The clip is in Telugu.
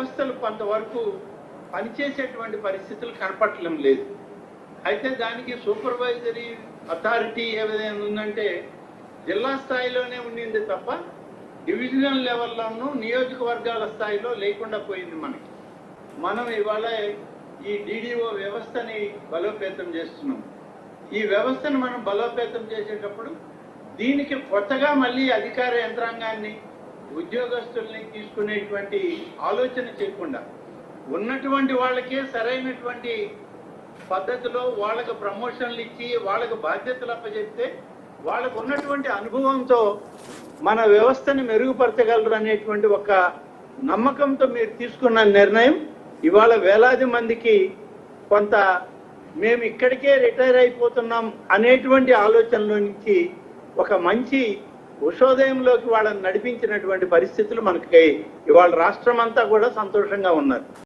వ్యవస్థలు కొంతవరకు పనిచేసేటువంటి పరిస్థితులు కనపడటం లేదు. అయితే దానికి సూపర్వైజరీ అథారిటీ ఏదైనా ఉందంటే జిల్లా స్థాయిలోనే ఉండింది తప్ప డివిజనల్ లెవెల్లోనూ నియోజకవర్గాల స్థాయిలో లేకుండా పోయింది మనకి. మనం ఇవాళ ఈ డిడిఓ వ్యవస్థని బలోపేతం చేస్తున్నాం. ఈ వ్యవస్థను మనం బలోపేతం చేసేటప్పుడు దీనికి కొత్తగా మళ్ళీ అధికార యంత్రాంగాన్ని ఉద్యోగస్తుల్ని తీసుకునేటువంటి ఆలోచన చేయకుండా ఉన్నటువంటి వాళ్ళకే సరైనటువంటి పద్ధతిలో వాళ్ళకు ప్రమోషన్లు ఇచ్చి వాళ్ళకు బాధ్యతలు అప్పచెప్తే వాళ్ళకు ఉన్నటువంటి అనుభవంతో మన వ్యవస్థని మెరుగుపరచగలరు అనేటువంటి ఒక నమ్మకంతో మీరు తీసుకున్న నిర్ణయం. ఇవాళ వేలాది మందికి కొంత మేము ఇక్కడికే రిటైర్ అయిపోతున్నాం అనేటువంటి ఆలోచనలో నుంచి ఒక మంచి ఉషోదయంలోకి వాళ్ళని నడిపించినటువంటి పరిస్థితులు మనకి ఇవాళ రాష్ట్రం అంతా కూడా సంతోషంగా ఉన్నారు.